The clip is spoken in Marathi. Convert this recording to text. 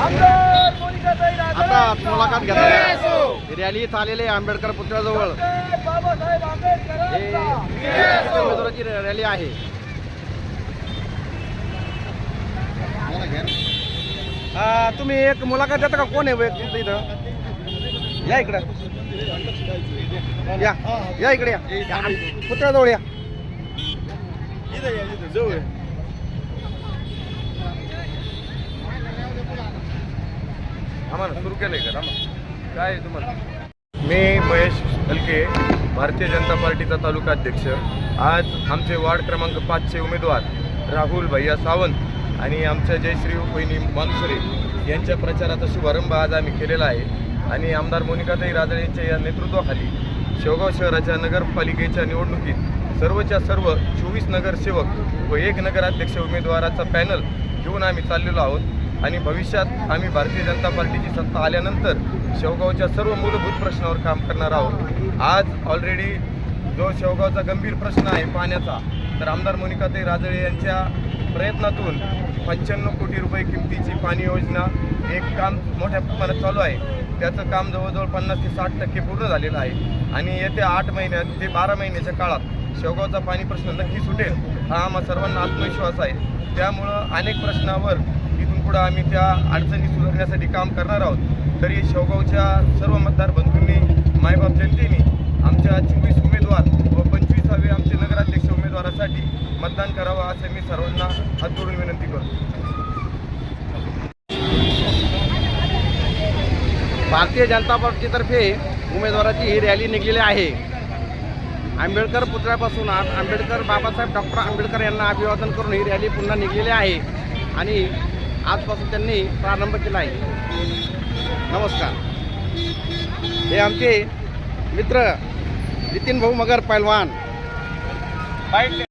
आता मुलाखत घेतली. रॅली इथं आलेली आहे आंबेडकर. पुतळ्याजवळ उमेदवाराची रॅली आहे. तुम्ही एक मुलाखत देता का? कोण आहे व्यक्ती इथं? या इकडं. या. या इकडे या. या, पुतळ्याजवळ या. आम्हाला सुरू केलंय का? मग काय आहे तुम्हाला? मी महेश हलके भारतीय जनता पार्टीचा तालुका अध्यक्ष. आज आमचे वार्ड क्रमांक पाचचे उमेदवार राहुल भैया सावंत आणि आमच्या जयश्री वहिनी मानुसरे यांच्या प्रचाराचा शुभारंभ आज आम्ही केलेला आहे. आणि आमदार मोनिकाताई राजळे यांच्या या नेतृत्वाखाली शेवगाव शहराच्या नगरपालिकेच्या निवडणुकीत सर्वच्या सर्व चोवीस नगरसेवक व एक नगराध्यक्ष उमेदवाराचा पॅनल घेऊन आम्ही चाललेलो आहोत. आणि भविष्यात आम्ही भारतीय जनता पार्टीची सत्ता आल्यानंतर शेवगावच्या सर्व मूलभूत प्रश्नावर काम करणार आहोत. आज ऑलरेडी जो शेवगावचा गंभीर प्रश्न आहे पाण्याचा तर आमदार मोनिकाताई राजळे यांच्या प्रयत्नातून पंच्याण्णव कोटी रुपये किमतीची पाणी योजना एक काम मोठ्या प्रमाणात चालू आहे. त्याचं काम जवळजवळ पन्नास ते साठ टक्के पूर्ण झालेलं आहे. आणि येत्या आठ महिन्यात ते बारा महिन्याच्या काळात शेवगावचा पाणी प्रश्न नक्की सुटेल हा आम्हा सर्वांना आत्मविश्वास आहे. त्यामुळं अनेक प्रश्नावर पुढं आम्ही त्या अडचणी सुधारण्यासाठी काम करणार आहोत. तरी शेवगावच्या सर्व मतदार बंधूंनी मायबाप जनतेने आमच्या चोवीस उमेदवार व पंचवीसावे आमचे नगराध्यक्ष उमेदवारासाठी मतदान करावं असं मी सर्वांना हात जोडून विनंती करतो. भारतीय जनता पार्टीतर्फे उमेदवाराची ही रॅली निघलेली आहे. आंबेडकर पुतळ्यापासून आज आंबेडकर बाबासाहेब डॉक्टर आंबेडकर यांना अभिवादन करून ही रॅली पुन्हा निघलेली आहे. आणि आजपासून त्यांनी प्रारंभ केला आहे. नमस्कार. हे आमचे मित्र नितीन भाऊ मगर पैलवान.